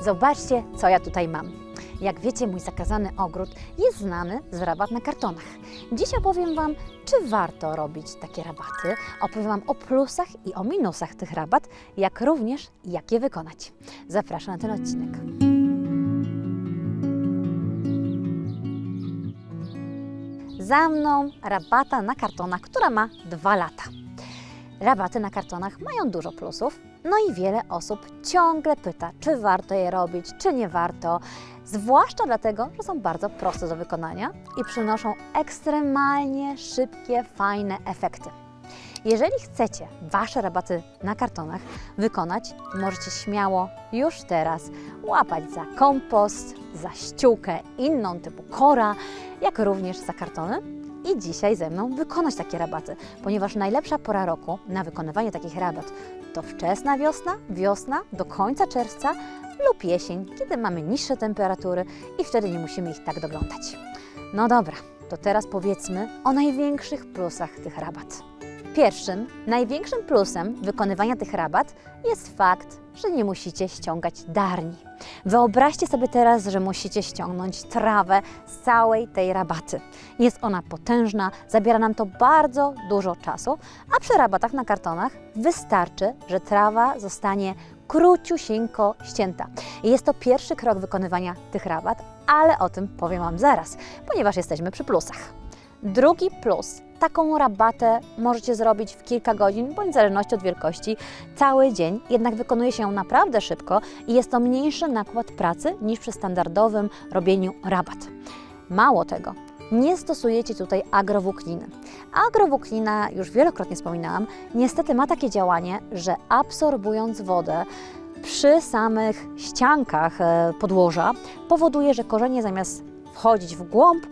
Zobaczcie, co ja tutaj mam. Jak wiecie, mój zakazany ogród jest znany z rabat na kartonach. Dziś opowiem Wam, czy warto robić takie rabaty. Opowiem Wam o plusach i o minusach tych rabat, jak również jak je wykonać. Zapraszam na ten odcinek. Za mną rabata na kartonach, która ma dwa lata. Rabaty na kartonach mają dużo plusów, no i wiele osób ciągle pyta, czy warto je robić, czy nie warto. Zwłaszcza dlatego, że są bardzo proste do wykonania i przynoszą ekstremalnie szybkie, fajne efekty. Jeżeli chcecie Wasze rabaty na kartonach wykonać, możecie śmiało już teraz łapać za kompost, za ściółkę inną typu kora, jak również za kartony i dzisiaj ze mną wykonać takie rabaty, ponieważ najlepsza pora roku na wykonywanie takich rabat to wczesna wiosna, wiosna do końca czerwca lub jesień, kiedy mamy niższe temperatury i wtedy nie musimy ich tak doglądać. No dobra, to teraz powiedzmy o największych plusach tych rabat. Pierwszym, największym plusem wykonywania tych rabat jest fakt, że nie musicie ściągać darni. Wyobraźcie sobie teraz, że musicie ściągnąć trawę z całej tej rabaty. Jest ona potężna, zabiera nam to bardzo dużo czasu, a przy rabatach na kartonach wystarczy, że trawa zostanie króciusieńko ścięta. Jest to pierwszy krok wykonywania tych rabat, ale o tym powiem Wam zaraz, ponieważ jesteśmy przy plusach. Drugi plus. Taką rabatę możecie zrobić w kilka godzin, bądź w zależności od wielkości, cały dzień, jednak wykonuje się ją naprawdę szybko i jest to mniejszy nakład pracy niż przy standardowym robieniu rabat. Mało tego, nie stosujecie tutaj agrowłókniny. Agrowłóknina, już wielokrotnie wspominałam, niestety ma takie działanie, że absorbując wodę przy samych ściankach e, podłoża, powoduje, że korzenie zamiast wchodzić w głąb,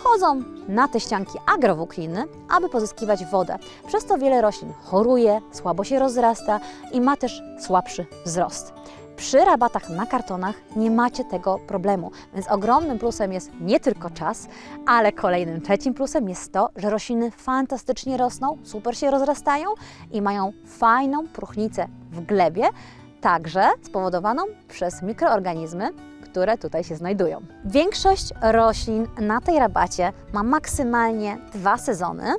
wchodzą na te ścianki agrowłókniny, aby pozyskiwać wodę. Przez to wiele roślin choruje, słabo się rozrasta i ma też słabszy wzrost. Przy rabatach na kartonach nie macie tego problemu, więc ogromnym plusem jest nie tylko czas, ale kolejnym trzecim plusem jest to, że rośliny fantastycznie rosną, super się rozrastają i mają fajną próchnicę w glebie, także spowodowaną przez mikroorganizmy, które tutaj się znajdują. Większość roślin na tej rabacie ma maksymalnie dwa sezony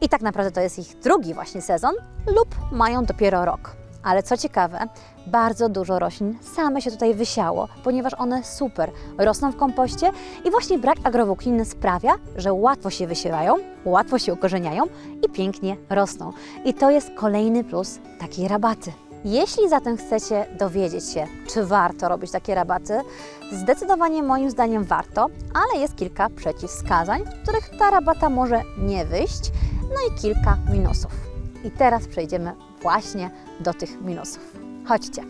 i tak naprawdę to jest ich drugi właśnie sezon lub mają dopiero rok. Ale co ciekawe, bardzo dużo roślin same się tutaj wysiało, ponieważ one super rosną w kompoście i właśnie brak agrowłókniny sprawia, że łatwo się wysiewają, łatwo się ukorzeniają i pięknie rosną. I to jest kolejny plus takiej rabaty. Jeśli zatem chcecie dowiedzieć się, czy warto robić takie rabaty, zdecydowanie moim zdaniem warto, ale jest kilka przeciwwskazań, których ta rabata może nie wyjść, no i kilka minusów. I teraz przejdziemy właśnie do tych minusów. Chodźcie.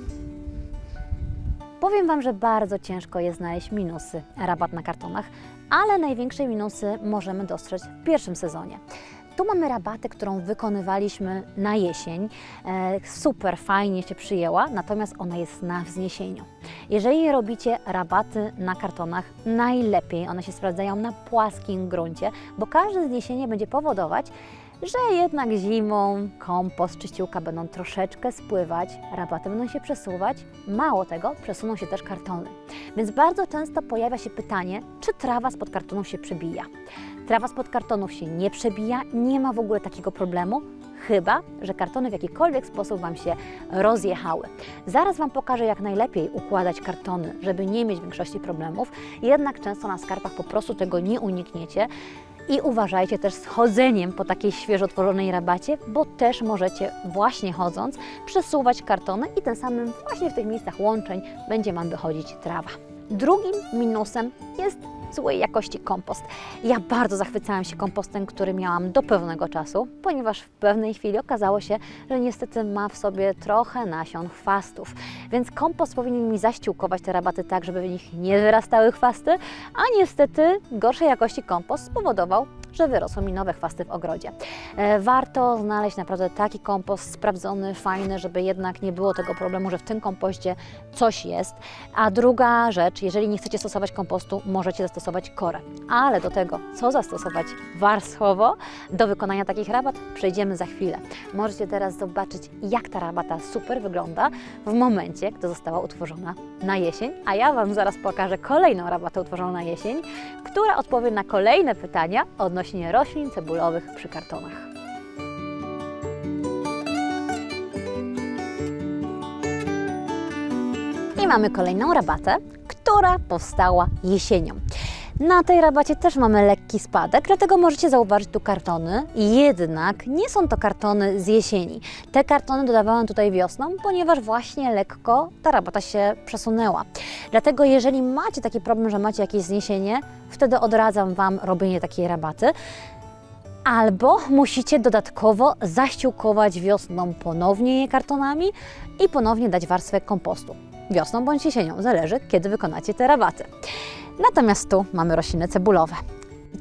Powiem Wam, że bardzo ciężko jest znaleźć minusy rabat na kartonach, ale największe minusy możemy dostrzec w pierwszym sezonie. Tu mamy rabatę, którą wykonywaliśmy na jesień. E, super fajnie się przyjęła, natomiast ona jest na wzniesieniu. Jeżeli robicie rabaty na kartonach, najlepiej one się sprawdzają na płaskim gruncie, bo każde zniesienie będzie powodować, że jednak zimą kompost czy ściółka będą troszeczkę spływać, rabaty będą się przesuwać. Mało tego, przesuną się też kartony. Więc bardzo często pojawia się pytanie, czy trawa spod kartonów się przebija. Trawa spod kartonów się nie przebija, nie ma w ogóle takiego problemu, chyba że kartony w jakikolwiek sposób Wam się rozjechały. Zaraz Wam pokażę, jak najlepiej układać kartony, żeby nie mieć większości problemów, jednak często na skarpach po prostu tego nie unikniecie. I uważajcie też z chodzeniem po takiej świeżo otworzonej rabacie, bo też możecie właśnie chodząc przesuwać kartony i tym samym właśnie w tych miejscach łączeń będzie Wam wychodzić trawa. Drugim minusem jest złej jakości kompost. Ja bardzo zachwycałam się kompostem, który miałam do pewnego czasu, ponieważ w pewnej chwili okazało się, że niestety ma w sobie trochę nasion chwastów. Więc kompost powinien mi zaściółkować te rabaty tak, żeby w nich nie wyrastały chwasty, a niestety gorszej jakości kompost spowodował, że wyrosły mi nowe chwasty w ogrodzie. E, Warto znaleźć naprawdę taki kompost sprawdzony, fajny, żeby jednak nie było tego problemu, że w tym kompoście coś jest. A druga rzecz, jeżeli nie chcecie stosować kompostu, możecie zastosować korę. Ale do tego, co zastosować warstwowo do wykonania takich rabat, przejdziemy za chwilę. Możecie teraz zobaczyć, jak ta rabata super wygląda w momencie, gdy została utworzona na jesień, a ja Wam zaraz pokażę kolejną rabatę utworzoną na jesień, która odpowie na kolejne pytania odnośnie roślin cebulowych przy kartonach. I mamy kolejną rabatę, która powstała jesienią. Na tej rabacie też mamy lekki spadek, dlatego możecie zauważyć tu kartony. Jednak nie są to kartony z jesieni. Te kartony dodawałam tutaj wiosną, ponieważ właśnie lekko ta rabata się przesunęła. Dlatego jeżeli macie taki problem, że macie jakieś zniesienie, wtedy odradzam Wam robienie takiej rabaty. Albo musicie dodatkowo zaściółkować wiosną ponownie je kartonami i ponownie dać warstwę kompostu. Wiosną bądź jesienią, zależy kiedy wykonacie te rabaty. Natomiast tu mamy rośliny cebulowe.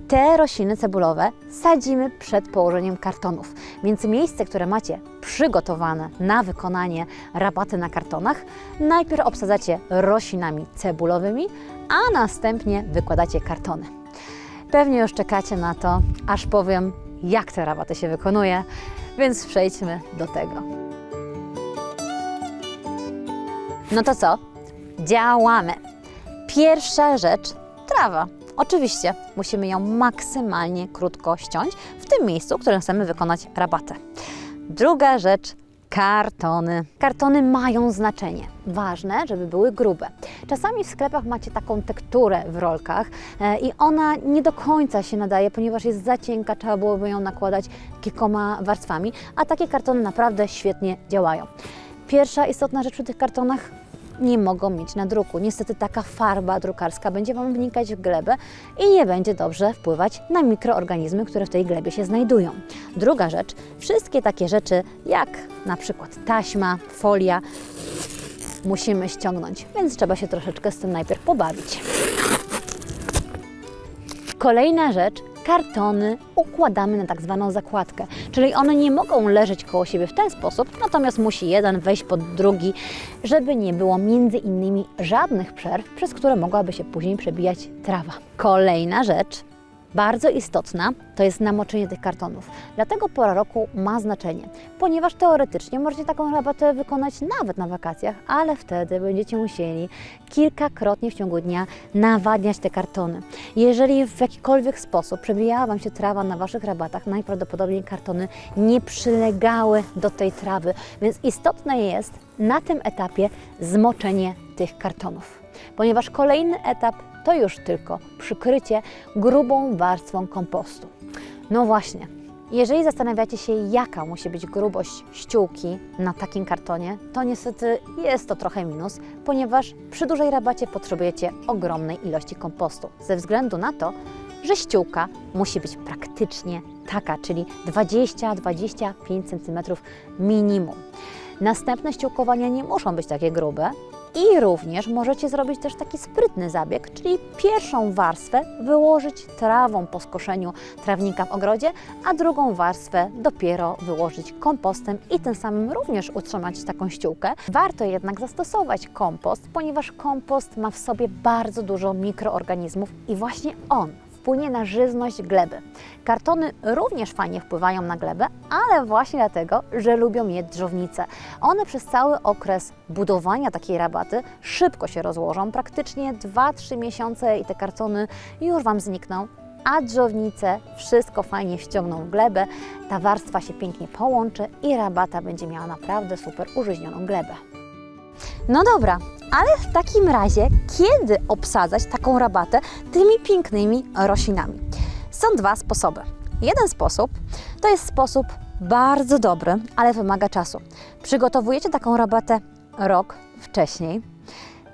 Te rośliny cebulowe sadzimy przed położeniem kartonów, więc miejsce, które macie przygotowane na wykonanie rabaty na kartonach, najpierw obsadzacie roślinami cebulowymi, a następnie wykładacie kartony. Pewnie już czekacie na to, aż powiem, jak te rabaty się wykonuje, więc przejdźmy do tego. No to co? Działamy. Pierwsza rzecz trawa. Oczywiście musimy ją maksymalnie krótko ściąć w tym miejscu, w którym chcemy wykonać rabatę. Druga rzecz kartony. Kartony mają znaczenie. Ważne, żeby były grube. Czasami w sklepach macie taką tekturę w rolkach e, i ona nie do końca się nadaje, ponieważ jest za cienka, trzeba byłoby ją nakładać kilkoma warstwami, a takie kartony naprawdę świetnie działają. Pierwsza istotna rzecz przy tych kartonach nie mogą mieć na druku. Niestety taka farba drukarska będzie Wam wnikać w glebę i nie będzie dobrze wpływać na mikroorganizmy, które w tej glebie się znajdują. Druga rzecz, wszystkie takie rzeczy jak na przykład taśma, folia musimy ściągnąć, więc trzeba się troszeczkę z tym najpierw pobawić. Kolejna rzecz, kartony układamy na tak zwaną zakładkę, czyli one nie mogą leżeć koło siebie w ten sposób, natomiast musi jeden wejść pod drugi, żeby nie było między innymi żadnych przerw, przez które mogłaby się później przebijać trawa. Kolejna rzecz, bardzo istotna, to jest namoczenie tych kartonów. Dlatego pora roku ma znaczenie, ponieważ teoretycznie możecie taką rabatę wykonać nawet na wakacjach, ale wtedy będziecie musieli kilkakrotnie w ciągu dnia nawadniać te kartony. Jeżeli w jakikolwiek sposób przebijała Wam się trawa na Waszych rabatach, najprawdopodobniej kartony nie przylegały do tej trawy, więc istotne jest na tym etapie zmoczenie tych kartonów ponieważ kolejny etap to już tylko przykrycie grubą warstwą kompostu. No właśnie, jeżeli zastanawiacie się, jaka musi być grubość ściółki na takim kartonie, to niestety jest to trochę minus, ponieważ przy dużej rabacie potrzebujecie ogromnej ilości kompostu, ze względu na to, że ściółka musi być praktycznie taka, czyli 20-25 cm minimum. Następne ściółkowania nie muszą być takie grube, i również możecie zrobić też taki sprytny zabieg, czyli pierwszą warstwę wyłożyć trawą po skoszeniu trawnika w ogrodzie, a drugą warstwę dopiero wyłożyć kompostem i tym samym również utrzymać taką ściółkę. Warto jednak zastosować kompost, ponieważ kompost ma w sobie bardzo dużo mikroorganizmów i właśnie on wpłynie na żyzność gleby. Kartony również fajnie wpływają na glebę, ale właśnie dlatego, że lubią je drzownice. One przez cały okres budowania takiej rabaty szybko się rozłożą, praktycznie 2-3 miesiące i te kartony już Wam znikną, a drzownice wszystko fajnie wciągną w glebę, ta warstwa się pięknie połączy i rabata będzie miała naprawdę super użyźnioną glebę. No dobra, ale w takim razie, kiedy obsadzać taką rabatę tymi pięknymi roślinami? Są dwa sposoby. Jeden sposób to jest sposób bardzo dobry, ale wymaga czasu. Przygotowujecie taką rabatę rok wcześniej.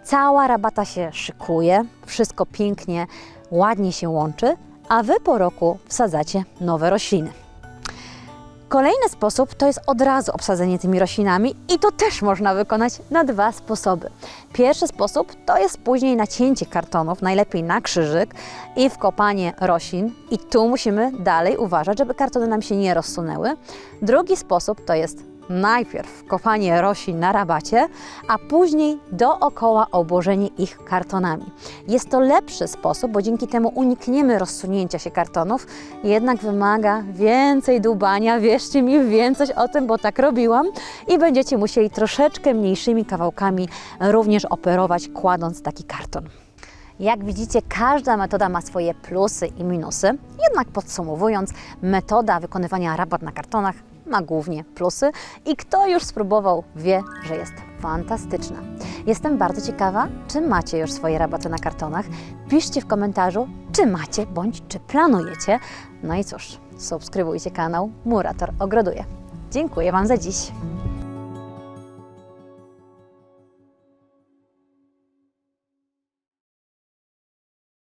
Cała rabata się szykuje, wszystko pięknie, ładnie się łączy, a wy po roku wsadzacie nowe rośliny. Kolejny sposób to jest od razu obsadzenie tymi roślinami i to też można wykonać na dwa sposoby. Pierwszy sposób to jest później nacięcie kartonów, najlepiej na krzyżyk i wkopanie roślin i tu musimy dalej uważać, żeby kartony nam się nie rozsunęły. Drugi sposób to jest najpierw kopanie roślin na rabacie, a później dookoła obłożenie ich kartonami. Jest to lepszy sposób, bo dzięki temu unikniemy rozsunięcia się kartonów, jednak wymaga więcej dłubania, wierzcie mi, coś o tym, bo tak robiłam i będziecie musieli troszeczkę mniejszymi kawałkami również operować, kładąc taki karton. Jak widzicie, każda metoda ma swoje plusy i minusy. Jednak podsumowując, metoda wykonywania rabat na kartonach ma głównie plusy i kto już spróbował, wie, że jest fantastyczna. Jestem bardzo ciekawa, czy macie już swoje rabaty na kartonach. Piszcie w komentarzu, czy macie bądź czy planujecie. No i cóż, subskrybujcie kanał Murator Ogroduje. Dziękuję Wam za dziś.